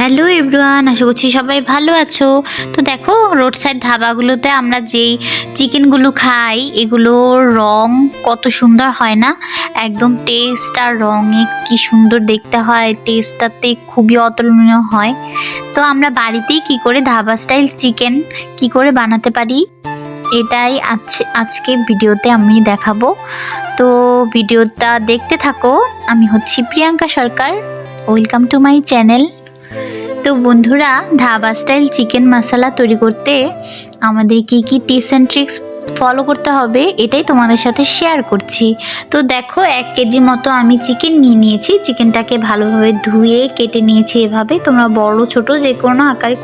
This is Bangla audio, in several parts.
হ্যালো এভরিওয়ান, আশা করছি সবাই ভালো আছো। তো দেখো রোড সাইড ধাবাগুলোতে আমরা যেই চিকেনগুলো খাই এগুলোর রং কত সুন্দর হয় না? একদম টেস্ট আর রঙে কি সুন্দর দেখতে হয় টেস্টটাতে খুবই অতুলনীয় হয়। তো আমরা বাড়িতেই কি করে ধাবা স্টাইল চিকেন কি করে বানাতে পারি? এটাই আজ আজকে ভিডিওতে আমি দেখাবো। তো ভিডিওটা দেখতে থাকো। আমি হচ্ছি Priyanka Sarkar. Welcome to my channel তো বন্ধুরা, ধাবা স্টাইল চিকেন মশলা তৈরি করতে আমাদের কি কি টিপস অ্যান্ড ট্রিক্স ফলো করতে হবে, এটাই তোমাদের সাথে শেয়ার করছি। তো দেখো, এক কেজি মতো আমি চিকেন নিয়ে নিয়েছি। চিকেনটাকে ভালোভাবে ধুয়ে কেটে নিয়েছি এভাবে। তোমরা বড়, ছোট যে কোনো আকারে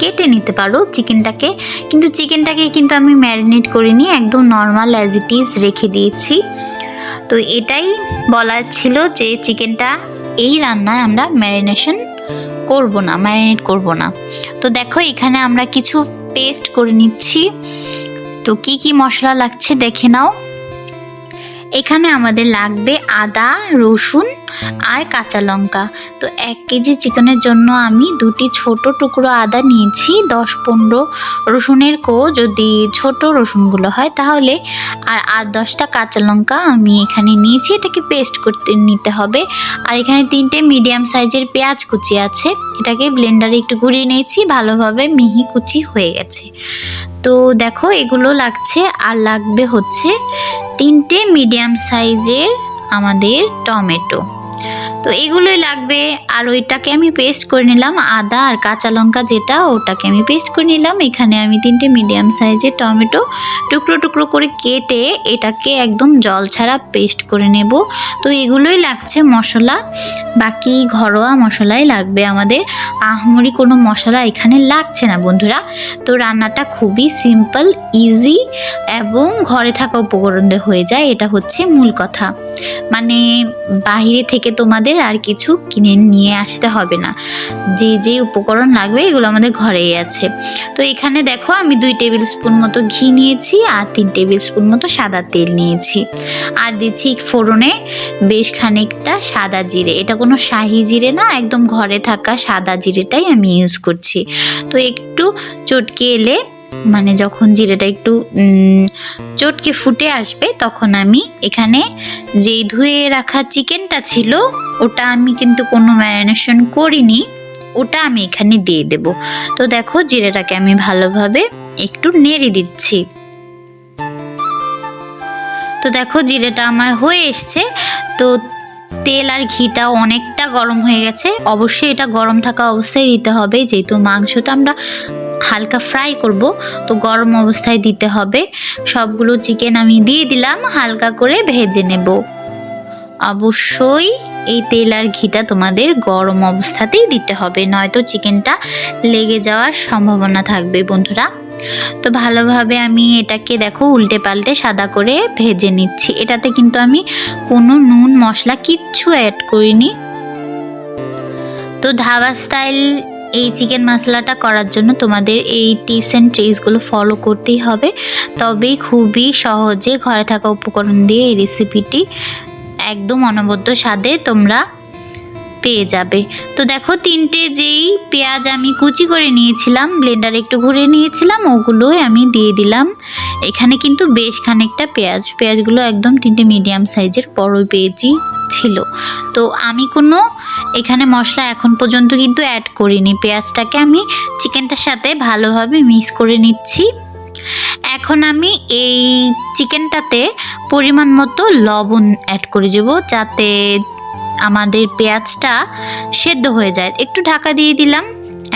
কেটে নিতে পারো চিকেনটাকে কিন্তু চিকেনটাকে কিন্তু আমি ম্যারিনেট করিনি একদম নর্মাল অ্যাজ ইট ইজ রেখে দিয়েছি। তো এটাই বলার ছিল যে চিকেনটা এই রান্নায় আমরা ম্যারিনেশন করব না ম্যারিনেট করব না। তো দেখো, এখানে আমরা কিছু পেস্ট করে নিচ্ছি। তো কি কি মশলা লাগছে দেখে নাও। এখানে আমাদের লাগবে আদা, রসুন আর কাঁচা লঙ্কা। তো এক কেজি চিকেনের জন্য আমি দুটি ছোট টুকরো আদা নিয়েছি, দশ পনেরো রসুনের কো যদি ছোট রসুনগুলো হয় তাহলে আর আর দশটা কাঁচা লঙ্কা আমি এখানে নিয়েছি। এটাকে পেস্ট করতে নিতে হবে। আর এখানে তিনটে মিডিয়াম সাইজের পেঁয়াজ কুচি আছে। এটাকে ব্লেন্ডারে একটু ঘুরিয়ে নিয়েছি, ভালোভাবে মিহি কুচি হয়ে গেছে। তো দেখো এগুলো লাগছে আর লাগবে হচ্ছে তিনটে মিডিয়াম সাইজের আমাদের টমেটো। তো এগুলোই লাগবে। আর ওইটাকে আমি পেস্ট করে নিলাম আদা আর কাঁচা লঙ্কা যেটা, ওটাকে আমি পেস্ট করে নিলাম। এখানে আমি তিনটে মিডিয়াম সাইজের টমেটো টুকরো টুকরো করে কেটে এটাকে একদম জল ছাড়া পেস্ট করে নেব। তো এগুলোই লাগছে মশলা। বাকি ঘরোয়া মশলাই লাগবে আমাদের। আহমরি কোনো মশলা এখানে লাগছে না বন্ধুরা। তো রান্নাটা খুবই সিম্পল ইজি এবং ঘরে থাকা উপকরণ হয়ে যায়। এটা হচ্ছে মূল কথা। মানে বাইরে থেকে তোমাদের আর কিছু কিনে নিয়ে আসতে হবে না। যে যে উপকরণ লাগবে এগুলো আমাদের ঘরেই আছে। তো এখানে দেখো আমি দুই টেবিল স্পুন মতো ঘি নিয়েছি আর তিন টেবিল স্পুন মতো সাদা তেল নিয়েছি। আর দিচ্ছি ফোড়নে বেশ খানিকটা সাদা জিরে। এটা কোনো শাহি জিরে না, একদম ঘরে থাকা সাদা জিরেটাই আমি ইউজ করছি। তো একটু চটকে এলে মানে যখন জিরেটা একটু চটকে ফুটে আসবে, তখন আমি এখানে যেই ধুয়ে রাখা চিকেনটা ছিল, ওটা আমি কিন্তু কোনো ম্যারিনেশন করিনি, ওটা আমি এখানে দিয়ে দেব। তো দেখো জিরেটাকে আমি ভালোভাবে একটু নেড়ে দিচ্ছি। তো দেখো জিরেটা আমার হয়ে এসছে। তো তেল আর ঘিটা অনেকটা গরম হয়ে গেছে। অবশ্যই এটা গরম থাকা অবস্থায় দিতে হবে, যেহেতু মাংসটা আমরা হালকা ফ্রাই করব। তো গরম অবস্থায় দিতে হবে। সবগুলো চিকেন আমি দিয়ে দিলাম, হালকা করে ভেজে নেব। অবশ্যই এই তেল আর ঘিটা তোমাদের গরম অবস্থাতেই দিতে হবে, নয়তো চিকেনটা লেগে যাওয়ার সম্ভাবনা থাকবে বন্ধুরা। তো ভালোভাবে আমি এটাকে দেখো উল্টে পাল্টে সাদা করে ভেজে নিচ্ছি। এটাতে কিন্তু আমি কোনো নুন, মশলা কিচ্ছু অ্যাড করিনি। তো ধাবা স্টাইল এই চিকেন মশলাটা করার জন্য তোমাদের এই টিপস অ্যান্ড ট্রিক্সগুলো ফলো করতেই হবে। তবেই খুবই সহজে ঘরে থাকা উপকরণ দিয়ে এই রেসিপিটি একদম অনবদ্য স্বাদে তোমরা পেয়ে যাবে। তো দেখো, তিনটে যেই পেঁয়াজ আমি কুচি করে নিয়েছিলাম ব্লেন্ডারে একটু ঘুরিয়ে নিয়েছিলাম, ওগুলোই আমি দিয়ে দিলাম। এখানে কিন্তু বেশ খানিকটা পেঁয়াজ, পেঁয়াজগুলো একদম তিনটে মিডিয়াম সাইজের বড় পেঁয়াজই ছিল। তো আমি কোনো এখানে মশলা এখন পর্যন্ত কিন্তু অ্যাড করিনি। পেঁয়াজটাকে আমি চিকেনটার সাথে ভালোভাবে মিক্স করে নিচ্ছি। এখন আমি এই চিকেনটাতে পরিমাণ মতো লবণ অ্যাড করে দেব যাতে আমাদের পেঁয়াজটা সেদ্ধ হয়ে যায়। একটু ঢাকা দিয়ে দিলাম।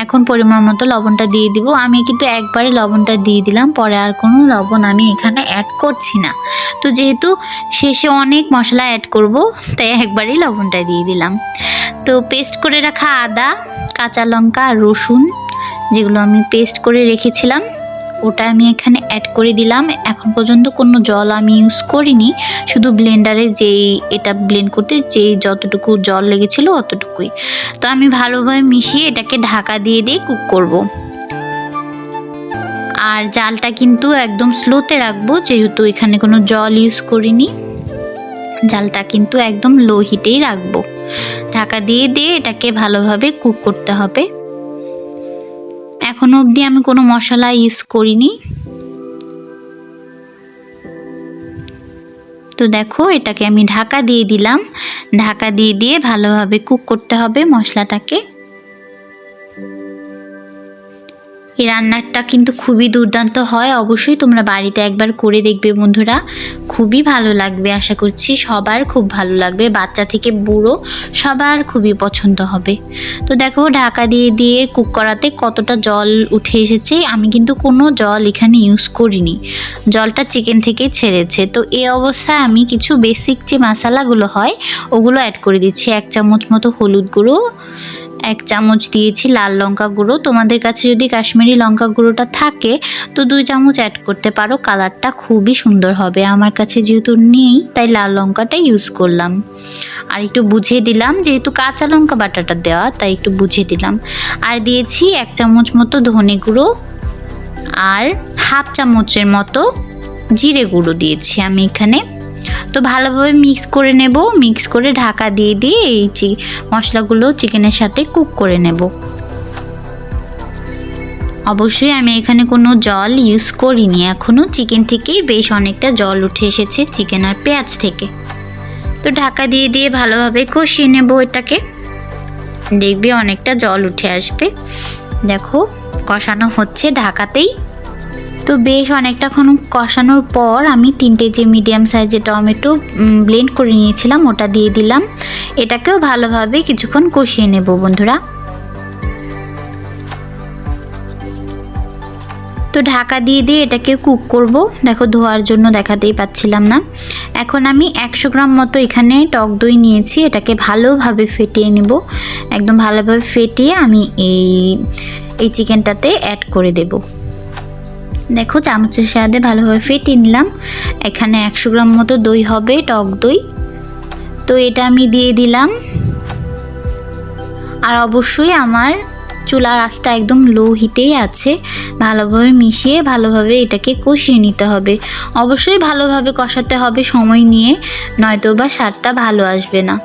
এখন পরিমাণ মতো লবণটা দিয়ে দিব। আমি কিন্তু একবারে লবণটা দিয়ে দিলাম, পরে আর কোনো লবণ আমি এখানে অ্যাড করছি না। তো যেহেতু শেষে অনেক মশলা অ্যাড করব, তাই একবারেই লবণটা দিয়ে দিলাম। তো পেস্ট করে রাখা আদা, কাঁচা লঙ্কা, রসুন, যেগুলো আমি পেস্ট করে রেখেছিলাম ওটা আমি এখানে অ্যাড করে দিলাম। এখন পর্যন্ত কোনো জল আমি ইউজ করিনি। শুধু ব্লেন্ডারে যেই এটা ব্লেন্ড করতে যেই যতটুকু জল লেগেছিল অতটুকুই। তো আমি ভালোভাবে মিশিয়ে এটাকে ঢাকা দিয়ে দিয়ে কুক করব। আর জালটা কিন্তু একদম স্লোতে রাখব, যেহেতু এখানে কোনো জল ইউজ করিনি। জালটা কিন্তু একদম লো হিটেই রাখব। ঢাকা দিয়ে দিয়ে এটাকে ভালোভাবে কুক করতে হবে। এখনও অবধি আমি কোনো মশলা ইউজ করিনি। তো দেখো, এটাকে আমি ঢাকা দিয়ে দিলাম। ঢাকা দিয়ে দিয়ে ভালোভাবে কুক করতে হবে মশলাটাকে। এই রান্নাটা কিন্তু খুবই দুর্দান্ত হয়। অবশ্যই তোমরা বাড়িতে একবার করে দেখবে বন্ধুরা। খুবই ভালো লাগবে আশা করছি। সবার খুব ভালো লাগবে। বাচ্চা থেকে বুড়ো সবার খুবই পছন্দ হবে। তো দেখো, ঢাকা দিয়ে দিয়ে কুক করাতে কতটা জল উঠে এসেছে। আমি কিন্তু কোনো জল এখানে ইউজ করিনি। জলটা চিকেন থেকে ছেড়েছে। তো এই অবস্থায় আমি কিছু বেসিক যে মশালাগুলো হয়, ওগুলো অ্যাড করে দিচ্ছি। এক চামচ মতো হলুদ গুঁড়ো এক চামচ দিয়েছি লাল লঙ্কা গুঁড়ো। তোমাদের কাছে যদি কাশ্মীরি লঙ্কা গুঁড়োটা থাকে, তো দুই চামচ অ্যাড করতে পারো। কালারটা খুবই সুন্দর হবে, আমার কাছে যেহেতু নেই, তাই লাল লঙ্কাটা ইউজ করলাম। আর একটু বুঝিয়ে দিলাম, যেহেতু কাঁচা লঙ্কা বাটাটা দেওয়া, তাই একটু বুঝিয়ে দিলাম। আর দিয়েছি এক চামচ মতো ধনে গুঁড়ো আর হাফ চামচের মতো জিরে গুঁড়ো দিয়েছি আমি এখানে। তো ভালোভাবে মিক্স করে নেব মিক্স করে ঢাকা দিয়ে দিয়ে এই চি মশলাগুলো চিকেনের সাথে কুক করে নেব। অবশ্যই আমি এখানে কোনো জল ইউজ করিনি এখনও চিকেন থেকেই বেশ অনেকটা জল উঠে এসেছে চিকেন আর পেঁয়াজ থেকে। তো ঢাকা দিয়ে দিয়ে ভালোভাবে কষিয়ে নেব এটাকে। দেখবি অনেকটা জল উঠে আসবে। দেখো, কষানো হচ্ছে ঢাকাতেই। তো বেশ অনেকটাক্ষণ কষানোর পর আমি তিনটে যে মিডিয়াম সাইজের টমেটো ব্লেন্ড করে নিয়েছিলাম, ওটা দিয়ে দিলাম। এটাকেও ভালোভাবে কিছুক্ষণ কষিয়ে নেব বন্ধুরা। তো ঢাকা দিয়ে দিয়ে এটাকে কুক করব। দেখো, ধোয়ার জন্য দেখাতেই পাচ্ছিলাম না। এখন আমি একশো গ্রাম মতো এখানে টক দই নিয়েছি, এটাকে ভালোভাবে ফেটিয়ে নেব। একদম ভালোভাবে ফেটিয়ে আমি এই এই চিকেনটাতে অ্যাড করে দেবো। দেখো চামচের সাহায্যে ভালোভাবে ফেটিয়ে নিলাম। এখানে একশো গ্রাম মতো দই হবে, টক দই। তো এটা আমি দিয়ে দিলাম। আর অবশ্যই আমার চুলার আঁচটা একদম লো হিটেই আছে। ভালোভাবে মিশিয়ে ভালোভাবে এটাকে কষিয়ে নিতে হবে। অবশ্যই ভালোভাবে কষাতে হবে সময় নিয়ে, নয়তো বা স্বাদটা ভালো আসবে না।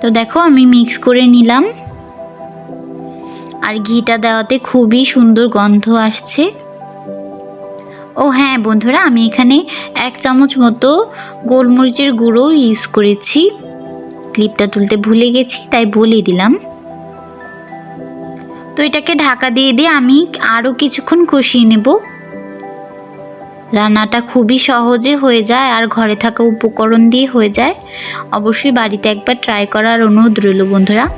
তো দেখো আমি মিক্স করে নিলাম। আর ঘিটা দেওয়াতে খুবই সুন্দর গন্ধ আসছে। ও হ্যাঁ বন্ধুরা, আমি এখানে এক চামচ মতো গোলমরিচের গুঁড়ো ইউজ করেছি। ক্লিপটা তুলতে ভুলে গেছি, তাই বলে দিলাম। তো এটাকে ঢাকা দিয়ে দিয়ে আমি আরও কিছুক্ষণ কষিয়ে নেব। রান্নাটা খুবই সহজে হয়ে যায় আর ঘরে থাকা উপকরণ দিয়ে হয়ে যায়। অবশ্যই বাড়িতে একবার ট্রাই করার অনুরোধ রইল বন্ধুরা।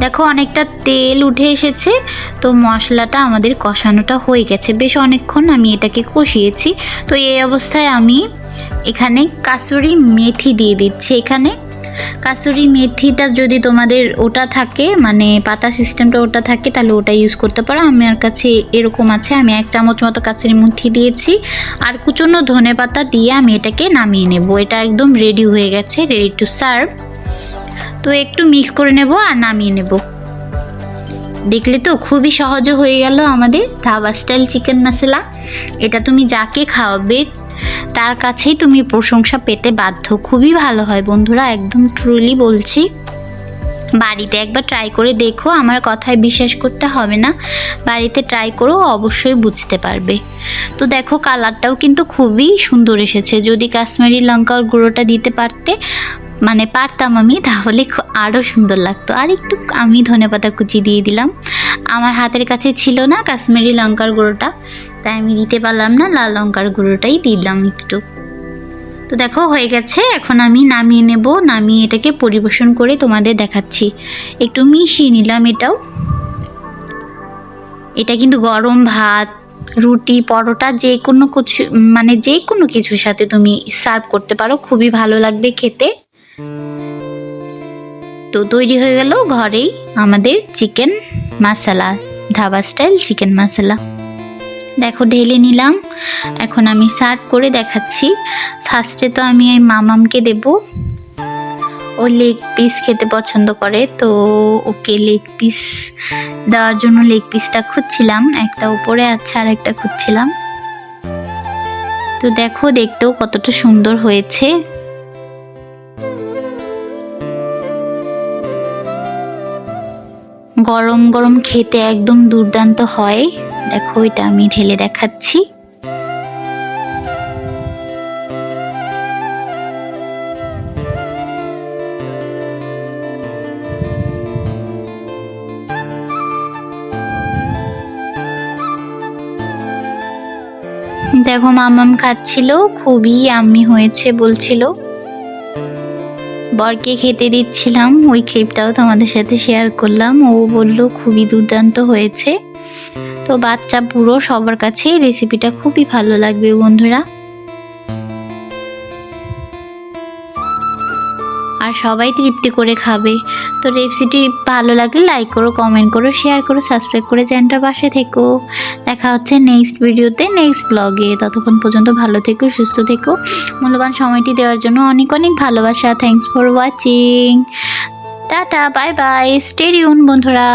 দেখো, অনেকটা তেল উঠে এসেছে, তো মশলাটা আমাদের কষানোটা হয়ে গেছে। বেশ অনেকক্ষণ আমি এটাকে কষিয়েছি। তো এই অবস্থায় আমি এখানে কাসুরি মেথি দিয়ে দিচ্ছি। এখানে কাসুরি মেথিটা যদি তোমাদের ওটা থাকে মানে পাতা সিস্টেমটা ওটা থাকে, তাহলে ওটা ইউজ করতে পারো। আমার কাছে এরকম আছে, আমি এক চামচ মতো কাসুরি মেথি দিয়েছি। আর কুচনো ধনে পাতা দিয়ে আমি এটাকে নামিয়ে নেব। এটা একদম রেডি হয়ে গেছে রেডি টু সার্ভ তো একটু মিক্স করে নেব আর নামিয়ে নেব। দেখলে তো খুবই সহজে হয়ে গেল আমাদের ধাবা স্টাইল চিকেন মশলা এটা তুমি যাকে খাওয়াবে, তার কাছেই তুমি প্রশংসা পেতে বাধ্য। খুবই ভালো হয় বন্ধুরা, একদম ট্রুলি বলছি। বাড়িতে একবার ট্রাই করে দেখো, আমার কথায় বিশ্বাস করতে হবে না। বাড়িতে ট্রাই করো, অবশ্যই বুঝতে পারবে। তো দেখো কালারটাও কিন্তু খুবই সুন্দর এসেছে। যদি কাশ্মীরি লঙ্কার গুঁড়োটা দিতে পারতে মানে পারতাম আমি, তাহলে আরও সুন্দর লাগতো। আর একটু আমি ধনেপাতা কুচি দিয়ে দিলাম। আমার হাতের কাছে ছিল না কাশ্মীরি লঙ্কার গুঁড়োটা, তাই আমি দিতে পারলাম না, লাল লঙ্কার গুঁড়োটাই দিলাম একটু। তো দেখো, হয়ে গেছে। এখন আমি নামিয়ে নেব। নামিয়ে এটাকে পরিবেশন করে তোমাদের দেখাচ্ছি। একটু মিশিয়ে নিলাম এটাও। এটা কিন্তু গরম ভাত, রুটি, পরোটা, যে কোনো কিছু মানে যে কোনো কিছুর সাথে তুমি সার্ভ করতে পারো। খুবই ভালো লাগবে খেতে। তো তৈরি হয়ে গেল ঘরেই আমাদের chicken masala dhaba style chicken masala দেখো, ঢেলে নিলাম। এখন আমি সার্ভ করে দেখাচ্ছি। ফার্স্টে তো আমি এই মামামকে দেব। ও লেগ পিস খেতে পছন্দ করে, তো ওকে লেগ পিস দেওয়ার জন্য লেগ পিসটা খুঁজছিলাম। একটা উপরে আছে, আর একটা খুঁজছিলাম। তো দেখো, দেখতেও কতটা সুন্দর হয়েছে। গরম গরম খেতে একদম দুর্দান্ত হয়। দেখো, এটা আমি ঢেলে দেখাচ্ছি। দেখো, মামাম খাচ্ছিল, খুবই আম্মি হয়েছে বলছিল। বরকে খেতে দিচ্ছিলাম। ওই ক্লিপটাও তোমাদের সাথে শেয়ার করলাম। ও বলল, খুবই দুর্দান্ত হয়েছে। তো বাচ্চা পুরো সবার কাছে রেসিপিটা খুবই ভালো লাগবে বন্ধুরা। আর সবাই তৃপ্তি করে খাবে। তো রেসিপিটি ভালো লাগলে লাইক করো কমেন্ট করো শেয়ার করো সাবস্ক্রাইব করে চ্যানেলটা পাশে থেকো। দেখা হচ্ছে নেক্সট ভিডিওতে নেক্সট ব্লগে ততক্ষণ পর্যন্ত ভালো থেকো, সুস্থ থেকো। মূল্যবান সময়টি দেওয়ার জন্য অনেক অনেক ভালোবাসা। Thanks for watching tata bye bye স্টেডিউন বন্ধুরা।